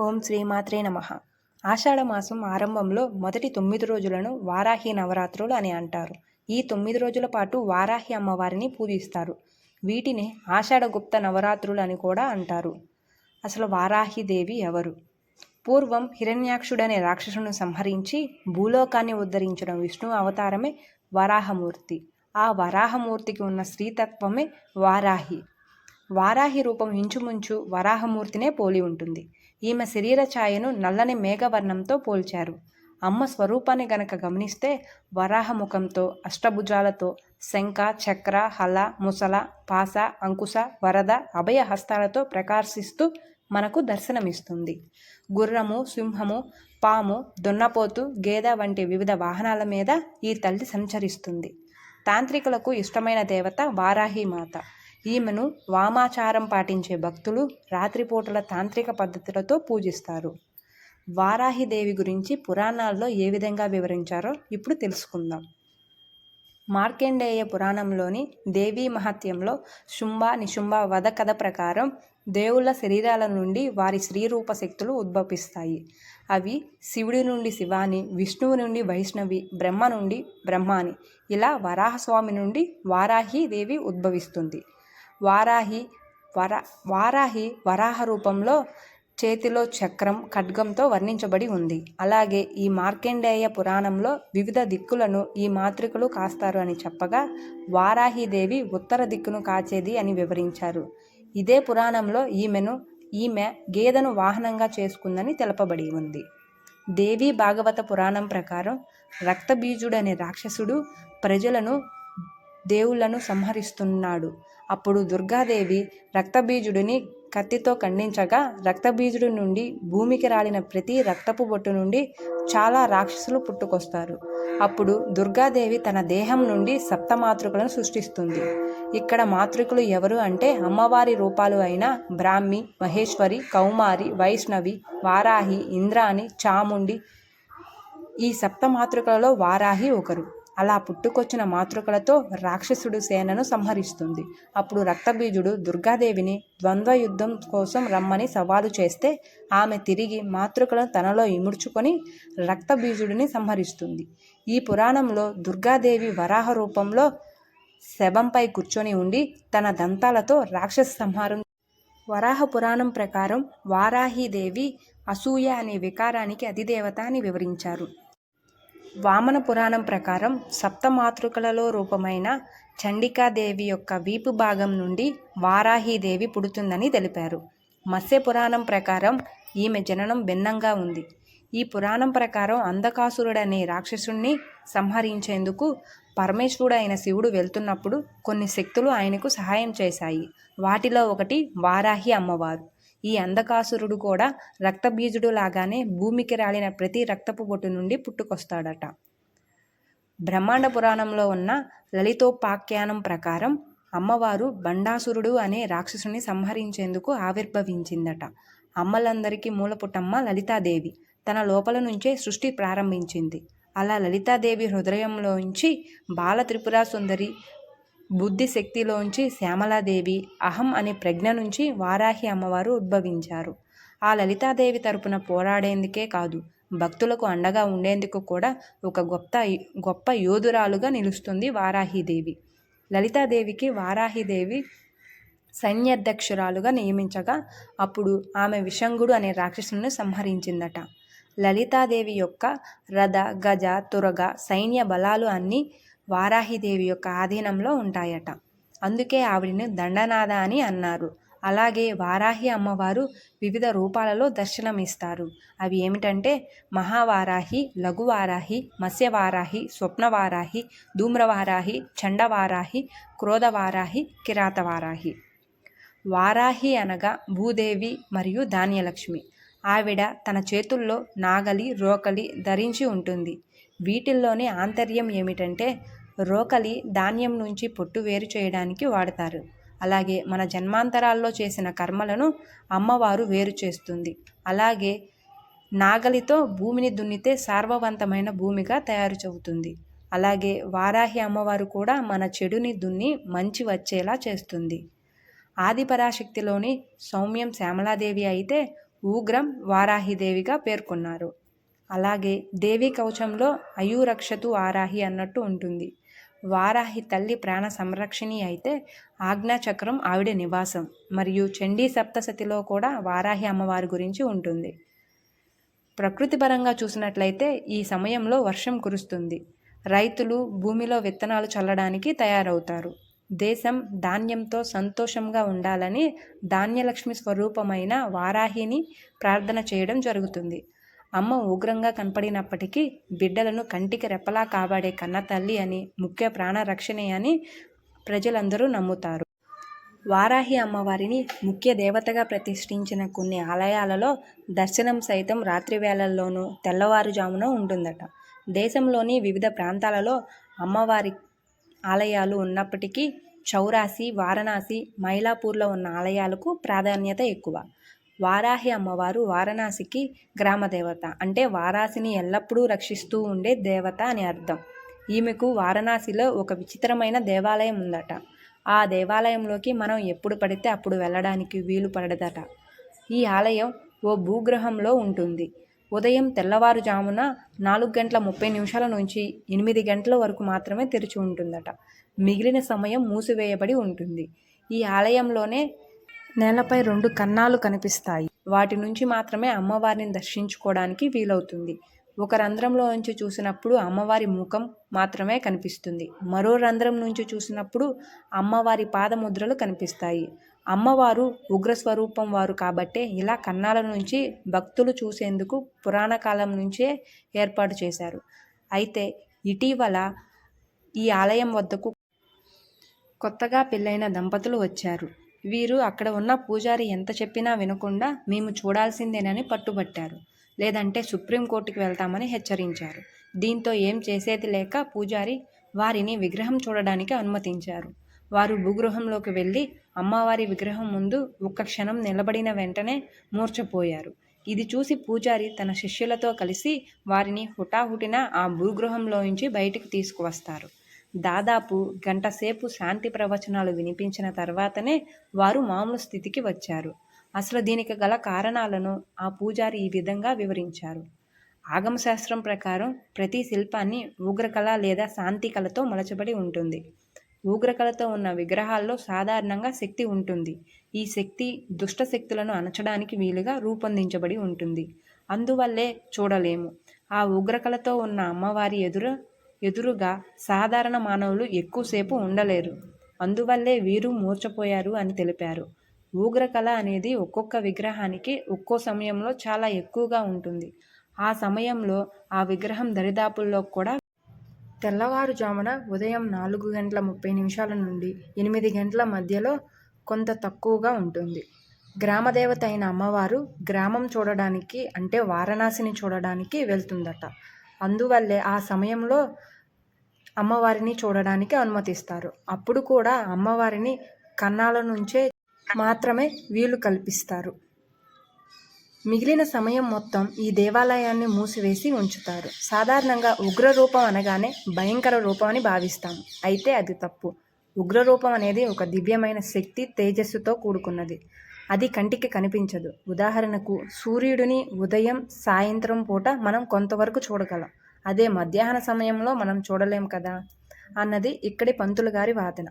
ఓం శ్రీమాత్రే నమ. ఆషాఢ మాసం ఆరంభంలో మొదటి తొమ్మిది రోజులను వారాహి నవరాత్రులు అని అంటారు. ఈ తొమ్మిది రోజుల పాటు వారాహి అమ్మవారిని పూజిస్తారు. వీటిని ఆషాఢగుప్త నవరాత్రులు అని కూడా అంటారు. అసలు వారాహి దేవి ఎవరు? పూర్వం హిరణ్యాక్షుడనే రాక్షసును సంహరించి భూలోకాన్ని ఉద్ధరించిన విష్ణు అవతారమే వరాహమూర్తి. ఆ వరాహమూర్తికి ఉన్న స్త్రీతత్వమే వారాహి. వారాహి రూపం ఇంచుమించు వరాహమూర్తినే పోలి ఉంటుంది. ఈమె శరీర ఛాయను నల్లని మేఘవర్ణంతో పోల్చారు. అమ్మ స్వరూపాన్ని గనక గమనిస్తే వరాహముఖంతో అష్టభుజాలతో శంఖ చక్ర హల ముసల పాస అంకుశ వరద అభయ హస్తాలతో ప్రకాశిస్తూ మనకు దర్శనమిస్తుంది. గుర్రము సింహము పాము దున్నపోతు గేదె వంటి వివిధ వాహనాల మీద ఈ తల్లి సంచరిస్తుంది. తాంత్రికులకు ఇష్టమైన దేవత వారాహి మాత. ఈమెను వామాచారం పాటించే భక్తులు రాత్రిపూటల తాంత్రిక పద్ధతులతో పూజిస్తారు. వారాహిదేవి గురించి పురాణాల్లో ఏ విధంగా వివరించారో ఇప్పుడు తెలుసుకుందాం. మార్కండేయ పురాణంలోని దేవీ మహత్యంలో శుంభ నిశుంభ వధ కథ ప్రకారం దేవుళ్ళ శరీరాల నుండి వారి స్త్రీరూప శక్తులు ఉద్భవిస్తాయి. అవి శివుడి నుండి శివాని విష్ణువు నుండి వైష్ణవి బ్రహ్మ నుండి బ్రహ్మాని ఇలా వరాహస్వామి నుండి వారాహి దేవి ఉద్భవిస్తుంది. వారాహి వర వారాహి వరాహ రూపంలో చేతిలో చక్రం ఖడ్గంతో వర్ణించబడి ఉంది. అలాగే ఈ మార్కండేయ పురాణంలో వివిధ దిక్కులను ఈ మాతృకలు కాస్తారు అని చెప్పగా వారాహిదేవి ఉత్తర దిక్కును కాచేది అని వివరించారు. ఇదే పురాణంలో ఈమెను ఈమె గేదెను వాహనంగా చేసుకుందని తెలపబడి ఉంది. దేవి భాగవత పురాణం ప్రకారం రక్తబీజుడనే రాక్షసుడు ప్రజలను దేవుళ్ళను సంహరిస్తున్నాడు. అప్పుడు దుర్గాదేవి రక్తబీజుడిని కత్తితో ఖండించగా రక్తబీజుడి నుండి భూమికి రాలిన ప్రతి రక్తపు బొట్టు నుండి చాలా రాక్షసులు పుట్టుకొస్తారు. అప్పుడు దుర్గాదేవి తన దేహం నుండి సప్త మాతృకలను సృష్టిస్తుంది. ఇక్కడ మాతృకులు ఎవరు అంటే అమ్మవారి రూపాలు అయిన బ్రాహ్మి మహేశ్వరి కౌమారి వైష్ణవి వారాహి ఇంద్రాణి చాముండి ఈ సప్త మాతృకలలో వారాహి ఒకరు. అలా పుట్టుకొచ్చిన మాతృకలతో రాక్షసుడు సేనను సంహరిస్తుంది. అప్పుడు రక్తబీజుడు దుర్గాదేవిని ద్వంద్వ యుద్ధం కోసం రమ్మని సవాలు చేస్తే ఆమె తిరిగి మాతృకలను తనలో ఇముడ్చుకొని రక్తబీజుడిని సంహరిస్తుంది. ఈ పురాణంలో దుర్గాదేవి వరాహ రూపంలో శవంపై కూర్చొని ఉండి తన దంతాలతో రాక్షస సంహారం వరాహ పురాణం ప్రకారం వారాహిదేవి అసూయ అనే వికారానికి అధిదేవత అని వివరించారు. వామన పురాణం ప్రకారం సప్తమాతృకలలో రూపమైన చండికాదేవి యొక్క వీపు భాగం నుండి వారాహీదేవి పుడుతుందని తెలిపారు. మత్స్య పురాణం ప్రకారం ఈమె జననం భిన్నంగా ఉంది. ఈ పురాణం ప్రకారం అంధకాసురుడనే రాక్షసుణ్ణి సంహరించేందుకు పరమేశ్వరుడైన శివుడు వెళ్తున్నప్పుడు కొన్ని శక్తులు ఆయనకు సహాయం చేశాయి. వాటిలో ఒకటి వారాహి అమ్మవారు. ఈ అంధకాసురుడు కూడా రక్తబీజుడు లాగానే భూమికి రాలిన ప్రతి రక్తపు బొట్టు నుండి పుట్టుకొస్తాడట. బ్రహ్మాండ పురాణంలో ఉన్న లలితోపాఖ్యానం ప్రకారం అమ్మవారు బండాసురుడు అనే రాక్షసుని సంహరించేందుకు ఆవిర్భవించిందట. అమ్మలందరికీ మూలపుటమ్మ లలితాదేవి. తన లోపల నుంచే సృష్టి ప్రారంభించింది. అలా లలితాదేవి హృదయంలోంచి బాల త్రిపురా సుందరి బుద్ధి శక్తిలోంచి శ్యామలాదేవి అహం అనే ప్రజ్ఞ నుంచి వారాహి అమ్మవారు ఉద్భవించారు. ఆ లలితాదేవి తరపున పోరాడేందుకే కాదు భక్తులకు అండగా ఉండేందుకు కూడా ఒక గొప్ప గొప్ప యోధురాలుగా నిలుస్తుంది వారాహిదేవి. లలితాదేవికి వారాహిదేవి సైన్యాధ్యక్షురాలుగా నియమించగా అప్పుడు ఆమె విషంగుడు అనే రాక్షసును సంహరించిందట. లలితాదేవి యొక్క రథ గజ తురగ సైన్య బలాలు అన్నీ వారాహిదేవి యొక్క ఆధీనంలో ఉంటాయట. అందుకే ఆవిడని దండనాథ అని అన్నారు. అలాగే వారాహి అమ్మవారు వివిధ రూపాలలో దర్శనమిస్తారు. అవి ఏమిటంటే మహావారాహి లఘువారాహి మత్స్యవారాహి స్వప్నవారాహి ధూమ్రవారాహి చండవారాహి క్రోధవారాహి కిరాతవారాహి. వారాహి అనగా భూదేవి మరియు ధాన్యలక్ష్మి. ఆవిడ తన చేతుల్లో నాగలి రోకలి ధరించి ఉంటుంది. వీటిల్లోని ఆంతర్యం ఏమిటంటే రోకలి ధాన్యం నుంచి పొట్టు వేరు చేయడానికి వాడతారు. అలాగే మన జన్మాంతరాల్లో చేసిన కర్మలను అమ్మవారు వేరు చేస్తుంది. అలాగే నాగలితో భూమిని దున్నితే సార్వవంతమైన భూమిగా తయారు చెబుతుంది అలాగే వారాహి అమ్మవారు కూడా మన చెడుని దున్ని మంచి వచ్చేలా చేస్తుంది. ఆదిపరాశక్తిలోని సౌమ్యం శ్యామలాదేవి అయితే ఉగ్రం వారాహిదేవిగా పేర్కొన్నారు. అలాగే దేవి కవచంలో అయూరక్షతు వారాహి అన్నట్టు ఉంటుంది. వారాహి తల్లి ప్రాణ సంరక్షణి అయితే ఆజ్ఞాచక్రం ఆవిడ నివాసం. మరియు చండీ సప్తసతిలో కూడా వారాహి అమ్మవారి గురించి ఉంటుంది. ప్రకృతి పరంగా చూసినట్లయితే ఈ సమయంలో వర్షం కురుస్తుంది. రైతులు భూమిలో విత్తనాలు చల్లడానికి తయారవుతారు. దేశం ధాన్యంతో సంతోషంగా ఉండాలని ధాన్యలక్ష్మి స్వరూపమైన వారాహిని ప్రార్థన చేయడం జరుగుతుంది. అమ్మ ఉగ్రంగా కనపడినప్పటికీ బిడ్డలను కంటికి రెప్పలా కాపాడే కన్న తల్లి అని ముఖ్య ప్రాణరక్షణే అని ప్రజలందరూ నమ్ముతారు. వారాహి అమ్మవారిని ముఖ్య దేవతగా ప్రతిష్ఠించిన కొన్ని ఆలయాలలో దర్శనం సైతం రాత్రి వేళల్లోనూ తెల్లవారుజామున ఉంటుందట. దేశంలోని వివిధ ప్రాంతాలలో అమ్మవారి ఆలయాలు ఉన్నప్పటికీ చౌరాసి వారణాసి మైలాపూర్లో ఉన్న ఆలయాలకు ప్రాధాన్యత ఎక్కువ. వారాహి అమ్మవారు వారణాసికి గ్రామదేవత అంటే వారాసిని ఎల్లప్పుడూ రక్షిస్తూ ఉండే దేవత అని అర్థం. ఈమెకు వారణాసిలో ఒక విచిత్రమైన దేవాలయం ఉందట. ఆ దేవాలయంలోకి మనం ఎప్పుడు పడితే అప్పుడు వెళ్ళడానికి వీలు పడదట. ఈ ఆలయం ఓ భూగ్రహంలో ఉంటుంది. ఉదయం తెల్లవారుజామున నాలుగు గంటల ముప్పై నిమిషాల నుంచి ఎనిమిది గంటల వరకు మాత్రమే తెరిచి ఉంటుందట. మిగిలిన సమయం మూసివేయబడి ఉంటుంది. ఈ ఆలయంలోనే నేలపై రెండు కన్నాలు కనిపిస్తాయి. వాటి నుంచి మాత్రమే అమ్మవారిని దర్శించుకోవడానికి వీలవుతుంది. ఒక రంధ్రంలో నుంచి చూసినప్పుడు అమ్మవారి ముఖం మాత్రమే కనిపిస్తుంది. మరో రంధ్రం నుంచి చూసినప్పుడు అమ్మవారి పాదముద్రలు కనిపిస్తాయి. అమ్మవారు ఉగ్రస్వరూపం వారు కాబట్టే ఇలా కన్నాల నుంచి భక్తులు చూసేందుకు పురాణ కాలం నుంచే ఏర్పాటు చేశారు. అయితే ఇటీవల ఈ ఆలయం వద్దకు కొత్తగా పెళ్ళైన దంపతులు వచ్చారు. వీరు అక్కడ ఉన్న పూజారి ఎంత చెప్పినా వినకుండా మేము చూడాల్సిందేనని పట్టుబట్టారు. లేదంటే సుప్రీంకోర్టుకి వెళ్తామని హెచ్చరించారు. దీంతో ఏం చేసేది లేక పూజారి వారిని విగ్రహం చూడడానికి అనుమతించారు. వారు భూగృహంలోకి వెళ్ళి అమ్మవారి విగ్రహం ముందు ఒక్క క్షణం నిలబడిన వెంటనే మూర్చపోయారు ఇది చూసి పూజారి తన శిష్యులతో కలిసి వారిని హుటాహుటిన ఆ భూగృహంలోంచి బయటికి తీసుకువస్తారు. దాదాపు గంటసేపు శాంతి ప్రవచనాలు వినిపించిన తర్వాతనే వారు మామూలు స్థితికి వచ్చారు. అసలు దీనికి గల కారణాలను ఆ పూజారి ఈ విధంగా వివరించారు. ఆగమశాస్త్రం ప్రకారం ప్రతి శిల్పాన్ని ఉగ్రకళ లేదా శాంతి కళతో మలచబడి ఉంటుంది. ఉగ్రకళతో ఉన్న విగ్రహాల్లో సాధారణంగా శక్తి ఉంటుంది. ఈ శక్తి దుష్ట శక్తులను అణచడానికి వీలుగా రూపొందించబడి ఉంటుంది. అందువల్లే చూడలేము. ఆ ఉగ్రకళతో ఉన్న అమ్మవారి ఎదురు ఎదురుగా సాధారణ మానవులు ఎక్కువసేపు ఉండలేరు. అందువల్లే వీరు మూర్చపోయారు అని తెలిపారు. ఉగ్రకళ అనేది ఒక్కొక్క విగ్రహానికి ఒక్కో సమయంలో చాలా ఎక్కువగా ఉంటుంది. ఆ సమయంలో ఆ విగ్రహం దరిదాపుల్లో కూడా తెల్లవారుజామున ఉదయం నాలుగు గంటల ముప్పై నిమిషాల నుండి ఎనిమిది గంటల మధ్యలో కొంత తక్కువగా ఉంటుంది. గ్రామదేవత అయిన అమ్మవారు గ్రామం చూడడానికి అంటే వారణాసిని చూడడానికి వెళ్తుందట. అందువల్లే ఆ సమయంలో అమ్మవారిని చూడడానికి అనుమతిస్తారు. అప్పుడు కూడా అమ్మవారిని కన్నాల నుంచే మాత్రమే వీలు కల్పిస్తారు. మిగిలిన సమయం మొత్తం ఈ దేవాలయాన్ని మూసివేసి ఉంచుతారు. సాధారణంగా ఉగ్ర రూపం అనగానే భయంకర రూపం అని భావిస్తాం. అయితే అది తప్పు. ఉగ్ర రూపం అనేది ఒక దివ్యమైన శక్తి తేజస్సుతో కూడుకున్నది. అది కంటికి కనిపించదు. ఉదాహరణకు సూర్యుడిని ఉదయం సాయంత్రం పూట మనం కొంతవరకు చూడగలం. అదే మధ్యాహ్న సమయంలో మనం చూడలేం కదా? అన్నది ఇక్కడి పంతులు గారి వాదన.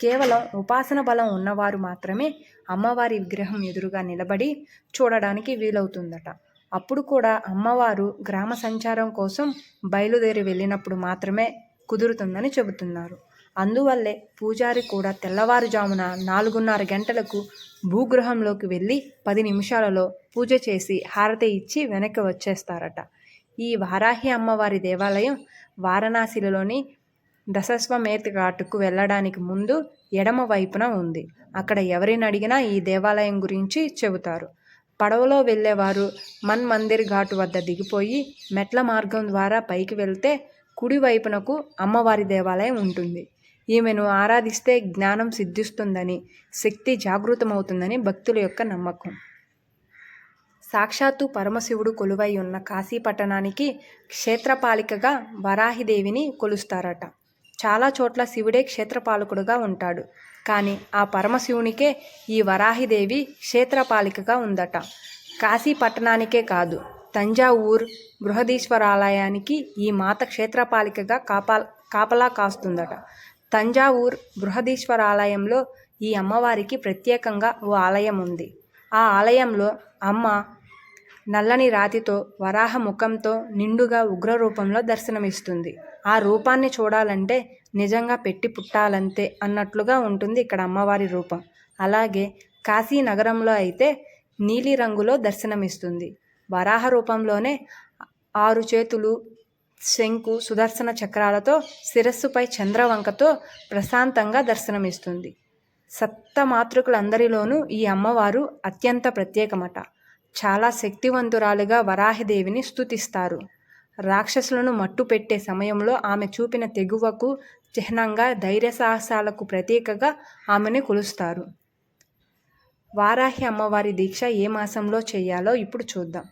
కేవలం ఉపాసన బలం ఉన్నవారు మాత్రమే అమ్మవారి విగ్రహం ఎదురుగా నిలబడి చూడడానికి వీలవుతుందట. అప్పుడు కూడా అమ్మవారు గ్రామ సంచారం కోసం బయలుదేరి వెళ్ళినప్పుడు మాత్రమే కుదురుతుందని చెబుతున్నారు. అందువల్లే పూజారి కూడా తెల్లవారుజామున నాలుగున్నర గంటలకు భూగృహంలోకి వెళ్ళి పది నిమిషాలలో పూజ చేసి హారతి ఇచ్చి వెనక్కి వచ్చేస్తారట. ఈ వారాహి అమ్మవారి దేవాలయం వారణాసిలోని దశస్వమేత్ ఘాటుకు వెళ్ళడానికి ముందు ఎడమ వైపున ఉంది. అక్కడ ఎవరిని అడిగినా ఈ దేవాలయం గురించి చెబుతారు. పడవలో వెళ్ళేవారు మన్ మందిర్ ఘాటు వద్ద దిగిపోయి మెట్ల మార్గం ద్వారా పైకి వెళ్తే కుడివైపునకు అమ్మవారి దేవాలయం ఉంటుంది. ఈమెను ఆరాధిస్తే జ్ఞానం సిద్ధిస్తుందని శక్తి జాగృతమవుతుందని భక్తుల యొక్క నమ్మకం. సాక్షాత్తు పరమశివుడు కొలువై ఉన్న కాశీ పట్టణానికి క్షేత్రపాలికగా వరాహిదేవిని కొలుస్తారట. చాలా చోట్ల శివుడే క్షేత్రపాలకుడుగా ఉంటాడు. కానీ ఆ పరమశివునికే ఈ వరాహిదేవి క్షేత్రపాలికగా ఉందట. కాశీ పట్టణానికే కాదు తంజావూర్ బృహదీశ్వరాలయానికి ఈ మాత క్షేత్రపాలికగా కాపా కాపలా కాస్తుందట. తంజావూర్ బృహదీశ్వరాలయంలో ఈ అమ్మవారికి ప్రత్యేకంగా ఓ ఆలయం ఉంది. ఆ ఆలయంలో అమ్మ నల్లని రాతితో వరాహ ముఖంతో నిండుగా ఉగ్ర రూపంలో దర్శనమిస్తుంది. ఆ రూపాన్ని చూడాలంటే నిజంగా పెట్టి పుట్టాలంతే అన్నట్లుగా ఉంటుంది ఇక్కడ అమ్మవారి రూపం. అలాగే కాశీ నగరంలో అయితే నీలి రంగులో దర్శనమిస్తుంది. వరాహ రూపంలోనే ఆరు చేతులు శంకు సుదర్శన చక్రాలతో శిరస్సుపై చంద్రవంకతో ప్రశాంతంగా దర్శనమిస్తుంది. సప్తమాతృకులందరిలోనూ ఈ అమ్మవారు అత్యంత ప్రత్యేకమట. చాలా శక్తివంతురాలుగా వరాహిదేవిని స్తుతిస్తారు. రాక్షసులను మట్టు పెట్టే సమయంలో ఆమె చూపిన తెగువకు చిహ్నంగా ధైర్య సాహసాలకు ప్రతీకగా ఆమెను కొలుస్తారు. వారాహి అమ్మవారి దీక్ష ఏ మాసంలో చేయాలో ఇప్పుడు చూద్దాం.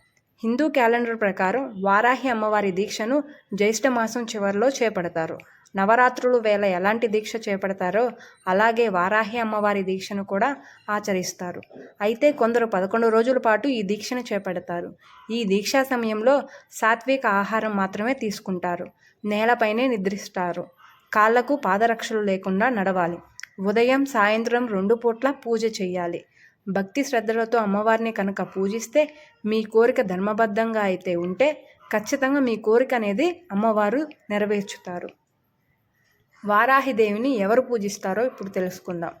హిందూ క్యాలెండర్ ప్రకారం వారాహి అమ్మవారి దీక్షను జ్యేష్ఠ మాసం చివరిలో చేపడతారు. నవరాత్రులు వేళ ఎలాంటి దీక్ష చేపడతారో అలాగే వారాహి అమ్మవారి దీక్షను కూడా ఆచరిస్తారు. అయితే కొందరు పదకొండు రోజుల పాటు ఈ దీక్షను చేపడతారు. ఈ దీక్షా సమయంలో సాత్విక ఆహారం మాత్రమే తీసుకుంటారు. నేలపైనే నిద్రిస్తారు. కాళ్ళకు పాదరక్షలు లేకుండా నడవాలి. ఉదయం సాయంత్రం రెండు పూట్ల పూజ చేయాలి. భక్తి శ్రద్ధలతో అమ్మవారిని కనుక పూజిస్తే మీ కోరిక ధర్మబద్ధంగా అయితే ఉంటే ఖచ్చితంగా మీ కోరిక అనేది అమ్మవారు నెరవేర్చుతారు. వారాహిదేవిని ఎవరు పూజిస్తారో ఇప్పుడు తెలుసుకుందాం.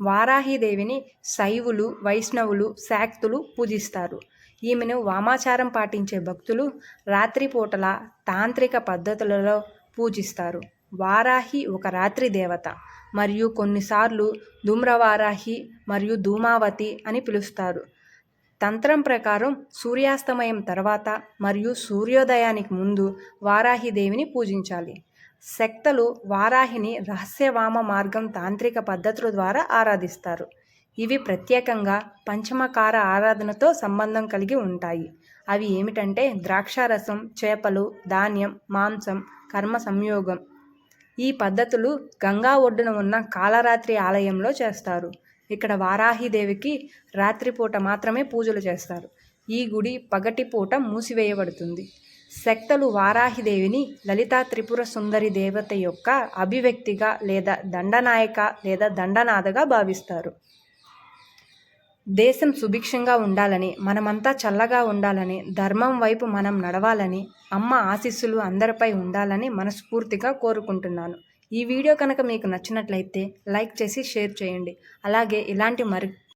వారాహిదేవిని శైవులు వైష్ణవులు శాక్తులు పూజిస్తారు. ఈమెను వామాచారం పాటించే భక్తులు రాత్రిపూటల తాంత్రిక పద్ధతులలో పూజిస్తారు. వారాహి ఒక రాత్రి దేవత మరియు కొన్నిసార్లు ధూమ్రవారాహి మరియు ధూమావతి అని పిలుస్తారు. తంత్రం ప్రకారం సూర్యాస్తమయం తర్వాత మరియు సూర్యోదయానికి ముందు వారాహిదేవిని పూజించాలి. శక్తలు వారాహిని రహస్యవామ మార్గం తాంత్రిక పద్ధతుల ద్వారా ఆరాధిస్తారు. ఇవి ప్రత్యేకంగా పంచమకార ఆరాధనతో సంబంధం కలిగి ఉంటాయి. అవి ఏమిటంటే ద్రాక్షారసం చేపలు ధాన్యం మాంసం కర్మ సంయోగం. ఈ పద్ధతులు గంగా ఒడ్డున ఉన్న కాలరాత్రి ఆలయంలో చేస్తారు. ఇక్కడ వారాహిదేవికి రాత్రిపూట మాత్రమే పూజలు చేస్తారు. ఈ గుడి పగటిపూట మూసివేయబడుతుంది. శక్తలు వారాహిదేవిని లలితా త్రిపుర సుందరి దేవత యొక్క అభివ్యక్తిగా లేదా దండనాయక లేదా దండనాథగా భావిస్తారు. దేశం సుభిక్షంగా ఉండాలని మనమంతా చల్లగా ఉండాలని ధర్మం వైపు మనం నడవాలని అమ్మ ఆశీస్సులు అందరిపై ఉండాలని మనస్ఫూర్తిగా కోరుకుంటున్నాను. ఈ వీడియో కనుక మీకు నచ్చినట్లయితే లైక్ చేసి షేర్ చేయండి. అలాగే ఇలాంటి మరి